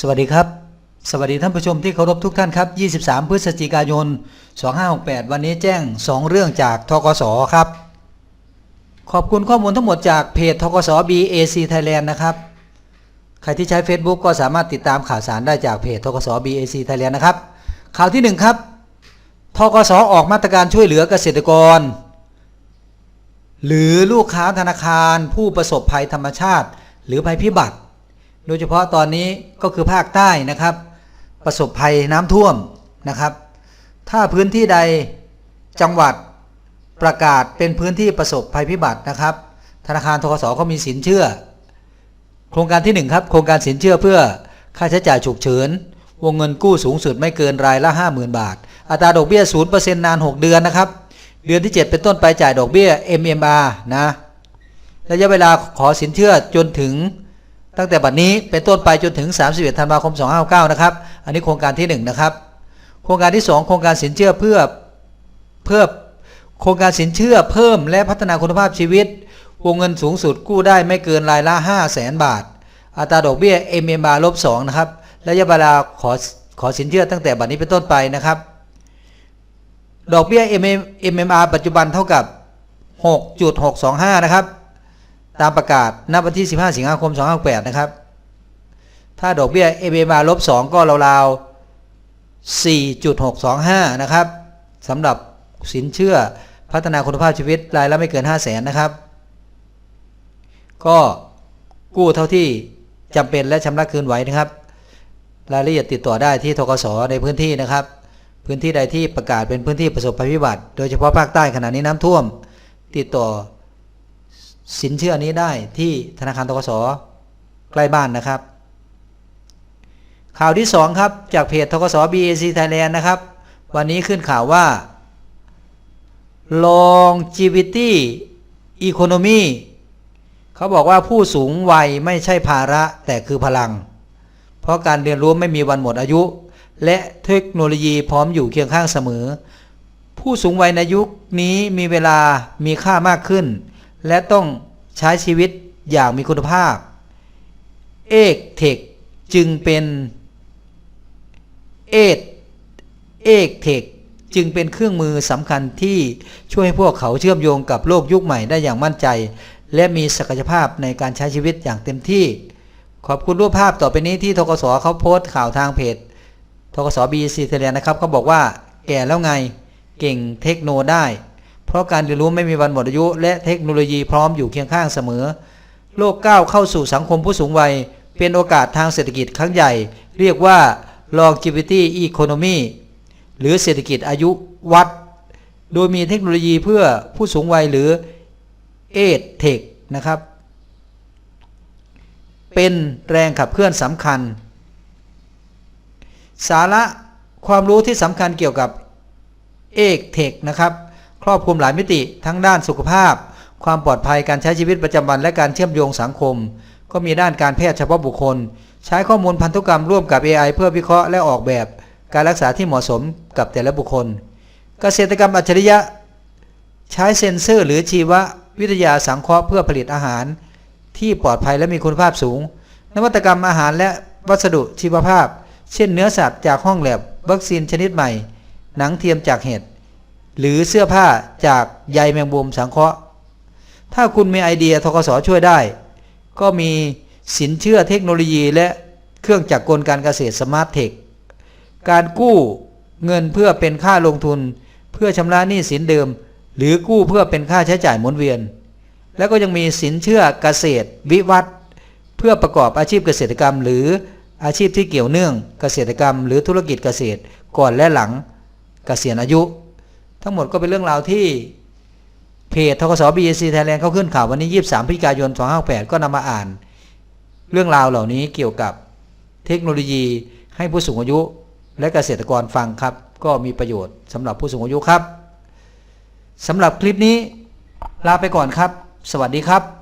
สวัสดีครับ สวัสดีท่านผู้ชมที่เคารพทุกท่านครับ 23 พฤศจิกายน 2568 วันนี้แจ้ง 2 เรื่องจากทกสครับ ขอบคุณข้อมูลทั้งหมดจากเพจทกส BAC Thailand นะครับ ใครที่ใช้ Facebook ก็สามารถติดตามข่าวสารได้จากเพจทกส BAC Thailand นะครับ ข่าวที่ 1 ครับทกสออกมาตรการช่วยเหลือเกษตรกร หรือลูกค้าธนาคารผู้ประสบภัยธรรมชาติ หรือภัยพิบัติ โดยเฉพาะตอนนี้ก็คือภาคใต้นะครับ ประสบภัยน้ำท่วมนะครับ ถ้าพื้นที่ใดจังหวัดประกาศเป็นพื้นที่ประสบภัยพิบัตินะครับ ธนาคารทกสก็มีสินเชื่อ โครงการที่ 1 ครับ โครงการสินเชื่อเพื่อค่าใช้จ่ายฉุกเฉิน วงเงินกู้สูงสุดไม่เกินรายละ 50,000 บาท อัตราดอกเบี้ย 0%นาน 6 เดือนนะครับ เดือนที่ 7 เป็นต้นไปจ่ายดอกเบี้ย MMR นะ ระยะเวลาขอสินเชื่อจนถึง ตั้งแต่บัดนี้เป็นต้นไปจนถึง 31 ธันวาคม 2569นะครับ อันนี้โครงการที่ 1 นะครับ โครงการที่ 2 โครงการสินเชื่อเพื่อเพื่อโครงการสินเชื่อเพิ่มและพัฒนาคุณภาพชีวิต วงเงินสูงสุดกู้ได้ไม่เกินรายละ 5 0 0แสนบาท อัตราดอกเบี้ย MMR ลบ2นะครับ ระยะเวลาขอขอสินเชื่อตั้งแต่บัดนี้เป็นต้นไปนะครับ ดอกเบี้ย MMR ปัจจุบันเท่ากับ 6.625 นะครับ ตามประกาศณวันที่ 15 สิงหาคม 2568 นะครับ ถ้าดอกเบี้ย MMR ลบ 2 ก็ราวๆ 4.625 นะครับสำหรับสินเชื่อพัฒนาคุณภาพชีวิตรายละไม่เกิน 5 0 0แสนนะครับ ก็กู้เท่าที่จำเป็นและชำระคืนไหวนะครับ รายละเอียดติดต่อได้ที่ทกสในพื้นที่นะครับ พื้นที่ใดที่ประกาศเป็นพื้นที่ประสบภัยพิบัติ โดยเฉพาะภาคใต้ขณะนี้น้ำท่วม ติดต่อ สินเชื่อนี้ได้ที่ธนาคารทกสใกล้บ้านนะครับ ข่าวที่ 2 ครับ จากเพจทกส BAC Thailand นะครับ วันนี้ขึ้นข่าวว่า longevity economy เขาบอกว่าผู้สูงวัยไม่ใช่ภาระแต่คือพลัง เพราะการเรียนรู้ไม่มีวันหมดอายุ และเทคโนโลยีพร้อมอยู่เคียงข้างเสมอ ผู้สูงวัยในยุคนี้มีเวลามีค่ามากขึ้น และต้อง ใช้ชีวิตอย่างมีคุณภาพเอกเทคจึงเป็นเอทเอกเทคจึงเป็นเครื่องมือสำคัญที่ช่วยให้พวกเขาเชื่อมโยงกับโลกยุคใหม่ได้อย่างมั่นใจ และมีศักยภาพในการใช้ชีวิตอย่างเต็มที่ ขอบคุณรูปภาพต่อไปนี้ที่ทกสเขาโพสต์ข่าวทางเพจทกสบีซีเทเลียนะครับเขาบอกว่า แก่แล้วไง เก่งเทคโนได้ เพราะการเรียนรู้ไม่มีวันหมดอายุ และเทคโนโลยีพร้อมอยู่เคียงข้างเสมอ โลกก้าวเข้าสู่สังคมผู้สูงวัย เป็นโอกาสทางเศรษฐกิจครั้งใหญ่ เรียกว่า longevity economy หรือเศรษฐกิจอายุวัด โดยมีเทคโนโลยีเพื่อผู้สูงวัยหรือ a g e Tech นะครับ เป็นแรงขับเคลื่อนสำคัญ สาระความรู้ที่สำคัญเกี่ยวกับเอกเทคนะครับ ครอบคลุมหลายมิติทั้งด้านสุขภาพ ความปลอดภัยการใช้ชีวิตประจำวันและการเชื่อมโยงสังคม ก็มีด้านการแพทย์เฉพาะบุคคล ใช้ข้อมูลพันธุกรรมร่วมกับ AI เพื่อวิเคราะห์และออกแบบ การรักษาที่เหมาะสมกับแต่ละบุคคล เกษตรกรรมอัจฉริยะ ใช้เซ็นเซอร์ หรือชีววิทยาสังเคราะห์เพื่อผลิตอาหาร ที่ปลอดภัยและมีคุณภาพสูง นวัตกรรมอาหารและวัสดุชีวภาพ เช่นเนื้อสัตว์จากห้องแลบวัคซีนชนิดใหม่ หนังเทียมจากเห็ด หรือเสื้อผ้าจากใยแมงมุมสังเคราะห์ ถ้าคุณมีไอเดียทกสช่วยได้ ก็มีสินเชื่อเทคโนโลยีและเครื่องจักรกลการเกษตรสมาร์ทเทค การกู้เงินเพื่อเป็นค่าลงทุน เพื่อชำระหนี้สินเดิม หรือกู้เพื่อเป็นค่าใช้จ่ายหมุนเวียน แล้วก็ยังมีสินเชื่อเกษตร วิวัฒน์เพื่อประกอบอาชีพเกษตรกรรม หรืออาชีพที่เกี่ยวเนื่องเกษตรกรรม หรือธุรกิจเกษตรก่อนและหลังเกษียณอายุ ทั้งหมดก็เป็นเรื่องราวที่เพจทกส BAC Thailand เขาขึ้นข่าววันนี้ 23พฤศจิกายน2568ก็นำมาอ่าน เรื่องราวเหล่านี้เกี่ยวกับเทคโนโลยีให้ผู้สูงอายุและเกษตรกรฟังครับ ก็มีประโยชน์สำหรับผู้สูงอายุครับสำหรับคลิปนี้ลาไปก่อนครับ สวัสดีครับ